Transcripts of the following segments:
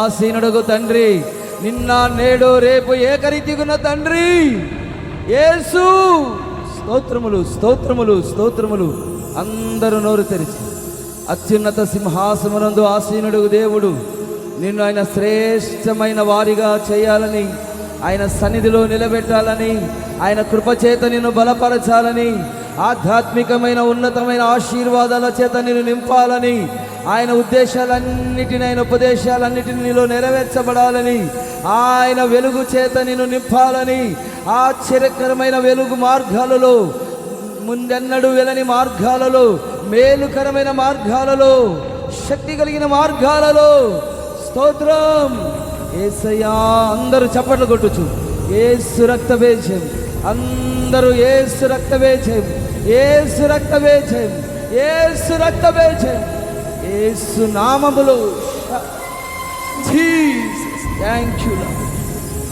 ఆసీనుడుగు తండ్రి నిన్న నేడు రేపు ఏకరీతిగున్న తండ్రి. ఏసు స్తోత్రములు స్తోత్రములు స్తోత్రములు అందరూ నోరు తెరిచి. అత్యున్నత సింహాసమునందు ఆసీనుడుగు దేవుడు నిన్ను ఆయన శ్రేష్టమైన వారిగా చేయాలని ఆయన సన్నిధిలో నిలబెట్టాలని ఆయన కృపచేత నిన్ను బలపరచాలని ఆధ్యాత్మికమైన ఉన్నతమైన ఆశీర్వాదాల చేత నిన్ను నింపాలని ఆయన ఉద్దేశాలన్నిటిని ఆయన ఉపదేశాలన్నిటిని నీలో నెరవేర్చబడాలని ఆయన వెలుగు చేత నిన్ను నింపాలని ఆశ్చర్యకరమైన వెలుగు మార్గాలలో ముందెన్నడు వెళ్ళని మార్గాలలో మేలుకరమైన మార్గాలలో శక్తి కలిగిన మార్గాలలో. స్తోత్రం. ఏసయ్యా అందరూ చప్పట్లు కొట్టుచు. ఏసు రక్తవేచం అందరూ ఏసు రక్తవేచం ఏసు రక్తవేచం ఏసు రక్త వేచం నామములో. Jesus thank you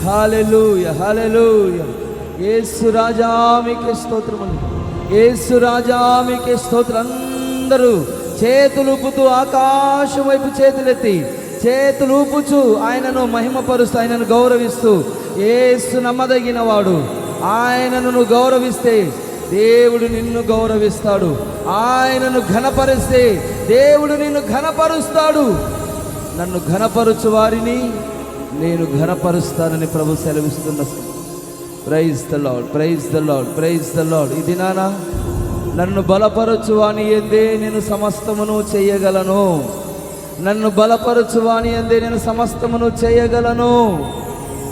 hallelujah hallelujah Yesu రాజా మీకే స్తోత్రములు. యేసు రాజా మీకే స్తోత్రం. అందరూ చేతులు ఊపుతూ ఆకాశం వైపు చేతులెత్తి చేతులు ఊపుచు ఆయనను మహిమపరుస్తూ ఆయనను గౌరవిస్తూ ఏసు నమ్మదగిన వాడు ఆయనను గౌరవిస్తే దేవుడు నిన్ను గౌరవిస్తాడు. ఆయనను ఘనపరిస్తే దేవుడు నిన్ను ఘనపరుస్తాడు. నన్ను ఘనపరుచు వారిని నేను ఘనపరుస్తానని ప్రభు సెలవిస్తున్న praise the Lord praise the Lord praise the Lord ఇది నానా నన్ను బలపరచు వాని ఎందే నేను సమస్తమును చేయగలను. నన్ను బలపరచు వాని ఎందే నేను సమస్తమును చేయగలను.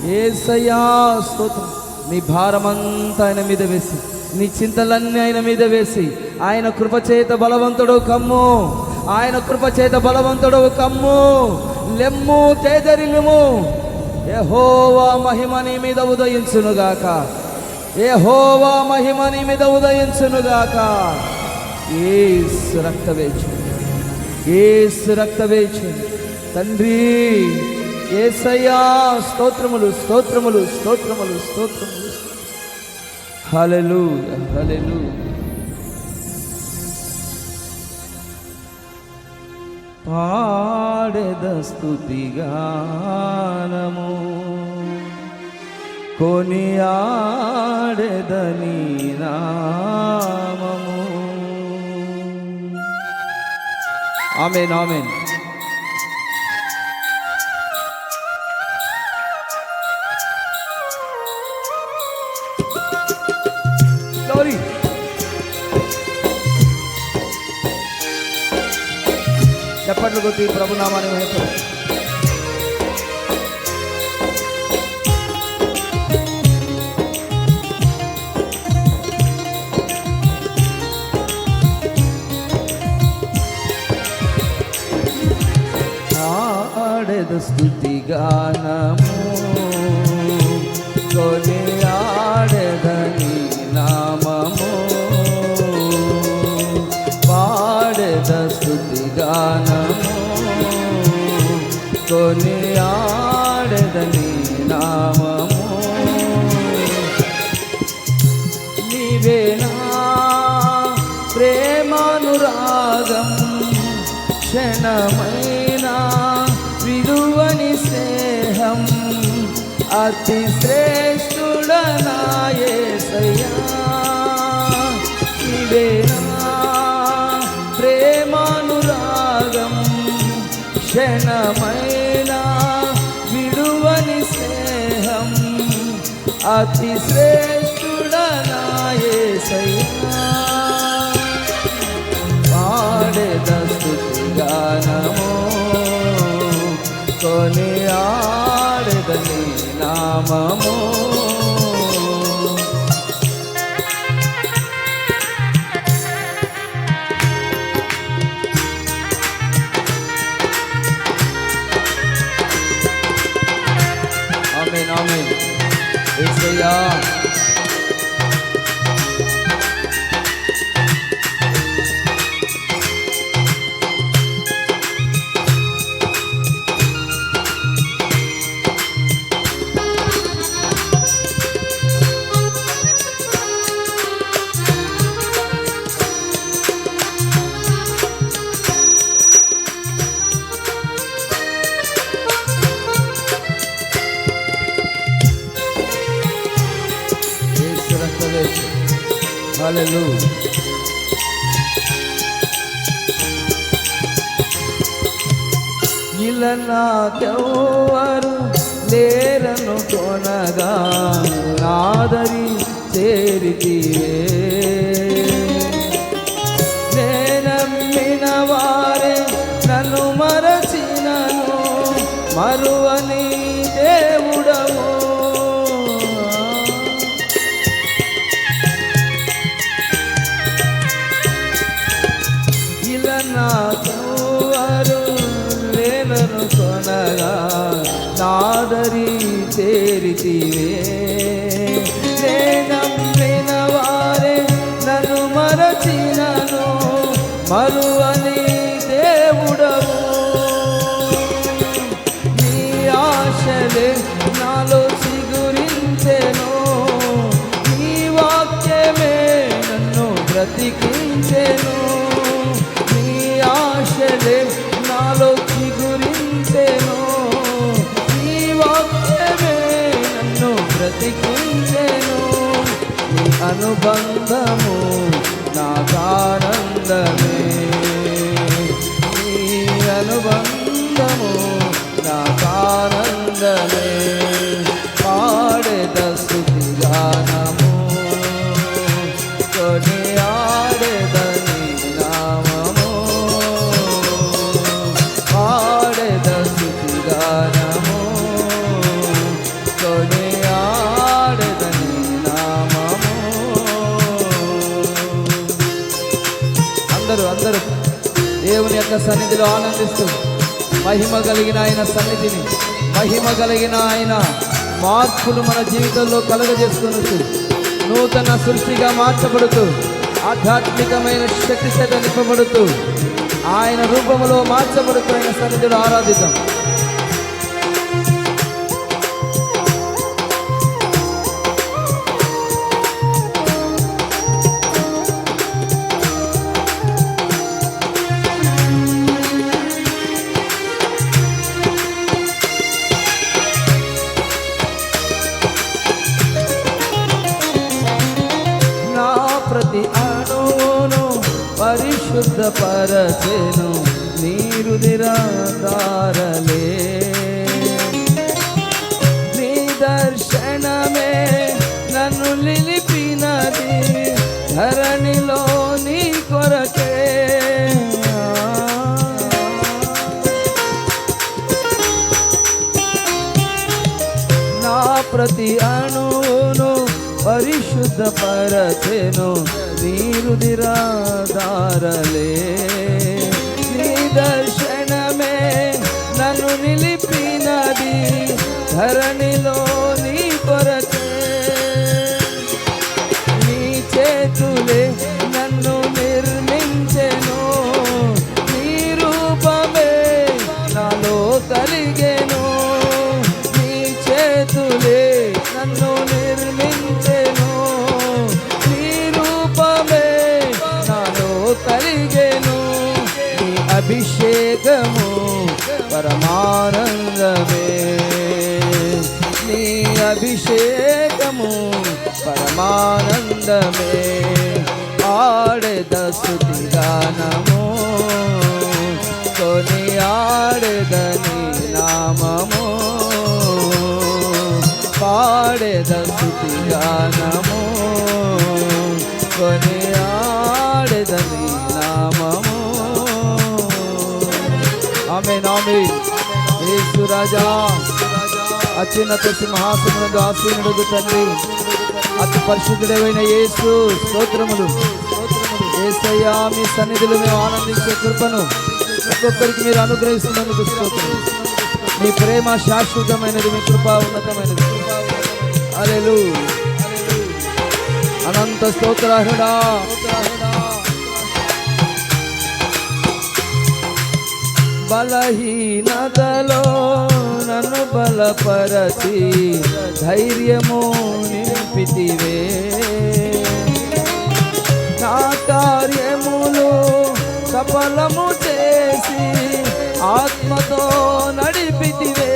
ఏసయ్యా స్తోత్రం. నీ భారమంతా ఆయన మీద వేసి నీ చింతలన్నీ ఆయన మీద వేసి ఆయన కృపచేత బలవంతుడు కమ్ము. ఆయన కృపచేత బలవంతుడు కమ్ము. లెమ్ము తేజరిల్లుము యెహోవా మహిమ నీ మీద ఉదయించునుగాక. యెహోవా మహిమ నీ మీద ఉదయించునుగాక. ఏసు రక్తవేచు ఏసు రక్తవేచు తండ్రి ఏసయ్యా స్తోత్రములు స్తోత్రములు స్తోత్రములు స్తోత్రములు. Hallelujah, hallelujah. పాడెద స్థుతిగానము కొని ఆడెదని నామము ఆమెన్ ఆమెన్ చప్పట్లు కొట్టి ప్రభునామాన్ని మహిమ ఆడెద అతి శ్రేష్ఠుడనాయసయ్యా. నీవేనా ప్రేమానురాగం? క్షణమైన విడువని స్నేహం? అతి శ్రేష్ఠుడనాయసయ్యా. పాడెద గానము కొని ఆడదని నామము హల్లెలూయా ఇలా నాకెవ్వరు లేరను కొనగా నాదరి చేరితివే ఇలా నాకెవ్వరు లేనను కొనగా నాదరి చేరితివే నేనమ్మిన వారే నన్ను మరచినను మరువని దేవుడవు. నీ ఆశలే నాలో చిగురించెను నీ వాక్యమే నన్ను బ్రతికించెను. ఆశలే నాలో చిగురించెను నీ వాక్యమే నన్ను బ్రతికించెను? నీ అనుబంధము నాకానందమే నీ అనుబంధము నాకానందమే సన్నిధిలో ఆనందిస్తూ మహిమ కలిగిన ఆయన సన్నిధిని మహిమ కలిగిన ఆయన మార్పులు మన జీవితంలో కలుగజేస్తున్నట్టు నూతన సృష్టిగా మార్చబడుతూ ఆధ్యాత్మికమైన శక్తి చేత నింపబడుతూ ఆయన రూపంలో మార్చబడుతూ ఆయన సన్నిధిలో ఆరాధిద్దాం. ప్రతి అణువును పరిశుద్ధ పరచెను నీరు నిరాధారలే. నీ దర్శనమే నన్ను నిలిపినది. ధరణిలో నీ కొరచే నీ చేతులే నన్ను నిర్మించెను ఆనందమే. ఆడెద స్థుతి గానము. కొని ఆడదని నామము. పాడెద స్థుతి గానము. కొని ఆడదని నామము. ఆమె నామి యేసు రాజా. అత్యున్నత సింహాసమునందు ఆసీనుడు తండ్రి. అతి పరిశుద్ధుడైన యేసు స్తోత్రములు. ఏసయ్యా మీ సన్నిధిలో మేము ఆనందించే కృపను ఒక్కొక్కరికి మీరు అనుగ్రహిస్తున్నందుకు స్తోత్రం. మీ ప్రేమ శాశ్వతమైనది మీ కృప ఉన్నతమైనది. అలెలు అనంత స్తోత్రాహుడా బలహీనతలో నన్ను బలపరచి ధైర్యము నింపితివే నా కార్యములు సఫలము చేసి ఆత్మతో నడిపితివే.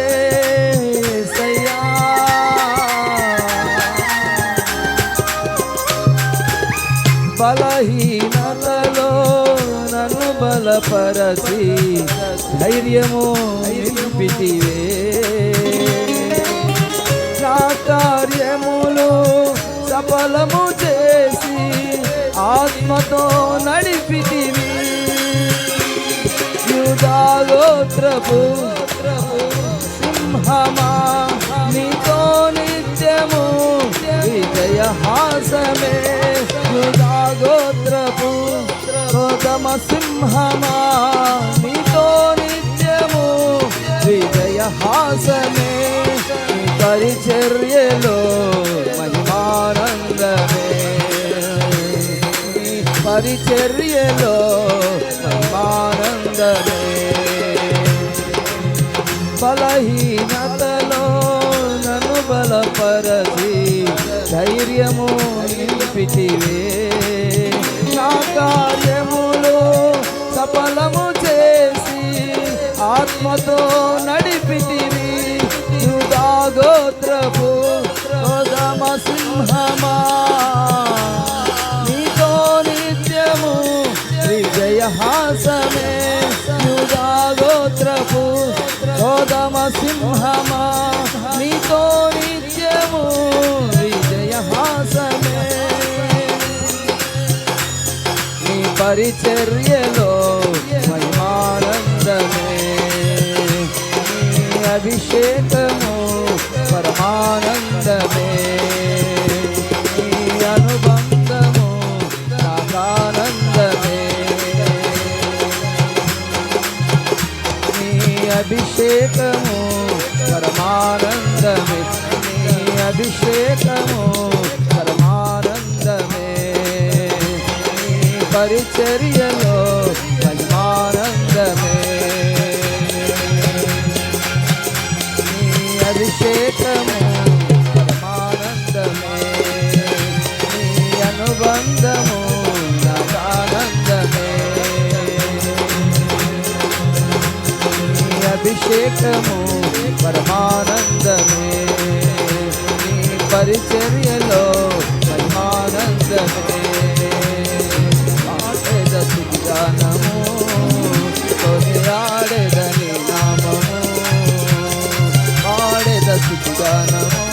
సయ్యా. బలహీనతలో నన్ను బలపరచి ధైర్యము నింపితివే నా సఫలము చేసి ఆత్మతో నడిపితివి యుధాగోత్రపు సింహమా నీతో నిత్యము విజయహాసమే యుధాగోత్రపు గోతమ సింహమా నీతో నిత్యము విజయ హాసమే. పరిచర్యలో వారి చర్యలో మహిమానందమే బలహీనతలో నన్ను బలపరచి ధైర్యము నింపితివే నా కార్యములు పరిచర్యలో మహిమానందమే అభిషేకము పరమానందమే. అనుబంధము నాకానందమే నీ అభిషేకము పరమానందమే. నీ అభిషేకము పరిచర్యలో మహిమానందమే నీ అభిషేకము పరమానందమే నీ అనుబంధము నాకానందమే నీ అభిషేకము పరమానందమే నీ పరిచర్యలో మహిమానందమే i don't Guanamo.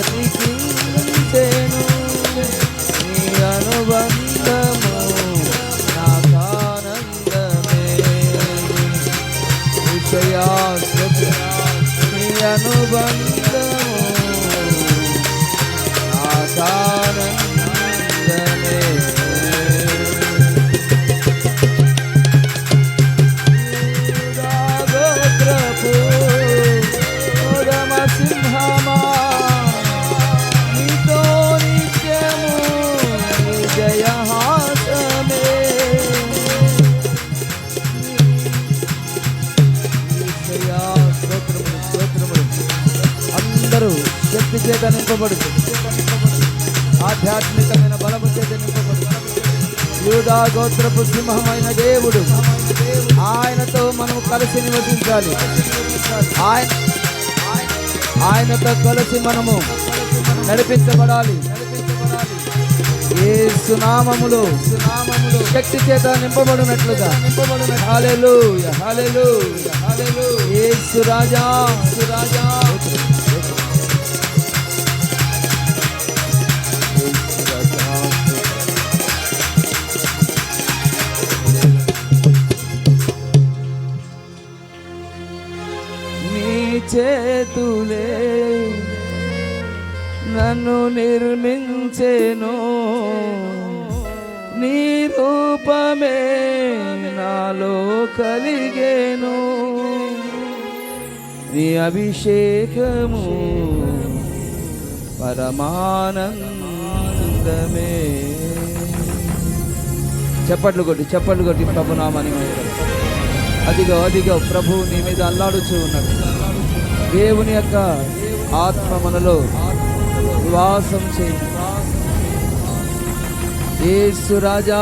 బ్రతికించెను. నీ అనుబంధము నాకానందమే. విషయా నీ అనుబంధము చేత నింపబడుతుంది ఆధ్యాత్మికమైన బలము చేత నింపబడుతుంది యూదా గోత్రపు సింహమైన దేవుడు. ఆయనతో మనం కలిసి నివసించాలి. ఆయన ఆయనతో కలిసి మనము నడిపించబడాలి. ఏ సునామములు సునామములు శక్తి చేత నింపబడినట్లుగా. నింపబడిన హాలేలు హాలేలు హాలేలు ఏ రాజా. సురాజా చేతులే నన్ను నిర్మించెను. నీ రూపమే నాలో కలిగేను. నీ అభిషేకము పరమానందమే. చప్పట్లు కొట్టి చప్పట్లు కొట్టి ప్రభునామని అదిగో అదిగో ప్రభు నీ మీద అల్లాడుచూ ఉన్నాడు. దేవుని యొక్క ఆత్మ మనలో నివాసం చేయి. యేసు రాజా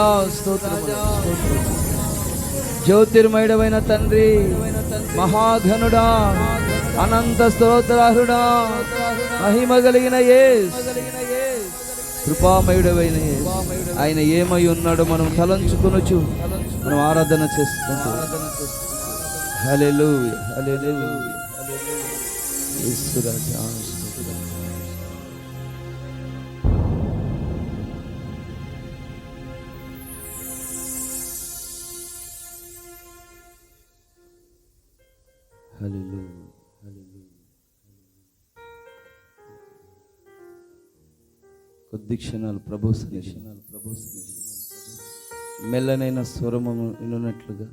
జ్యోతిర్మయుడమైన తండ్రి మహాఘనుడా అనంత స్తోత్రాహుడా మహిమ కలిగిన యేసు కృపామయుడమైన ఆయన ఏమై ఉన్నాడో మనం తలంచుకొనొచ్చు మనం ఆరాధన చేసుకుంటూ. హల్లెలూయా హల్లెలూయా. యేసు రాజా కొద్ది క్షణాలు ప్రభు క్షణాలు ప్రభు మెల్లనైన స్వరము వినున్నట్లుగా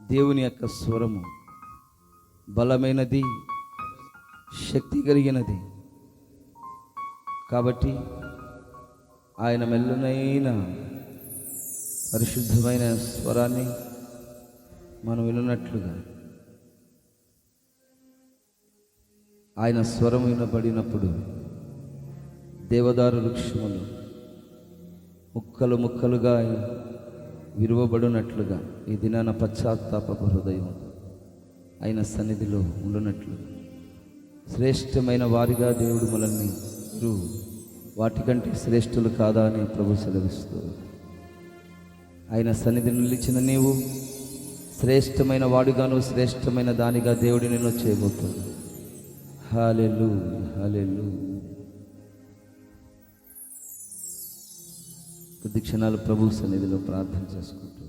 దేవుని యొక్క స్వరము బలమైనది శక్తి కలిగినది. కాబట్టి ఆయన మెల్లనైన పరిశుద్ధమైన స్వరాన్ని మనం వినట్లుగా ఆయన స్వరం వినబడినప్పుడు దేవదారు వృక్షములు ముక్కలు ముక్కలుగా విరువబడినట్లుగా ఈ దినాన పశ్చాత్తాప హృదయం ఆయన సన్నిధిలో ఉండునట్లుగా. శ్రేష్టమైన వారిగా దేవుడు మనల్ని మీరు వాటికంటే శ్రేష్ఠులు కాదా అని ప్రభు సెలవిస్తూ ఆయన సన్నిధిని నిలిచిన నీవు శ్రేష్టమైన వాడుగాను శ్రేష్టమైన దానిగా దేవుడి నేను చేయబోతున్నాడు. హాలెలు హాలెలు కొద్ది క్షణాలు ప్రభు సన్నిధిలో ప్రార్థన చేసుకుంటూ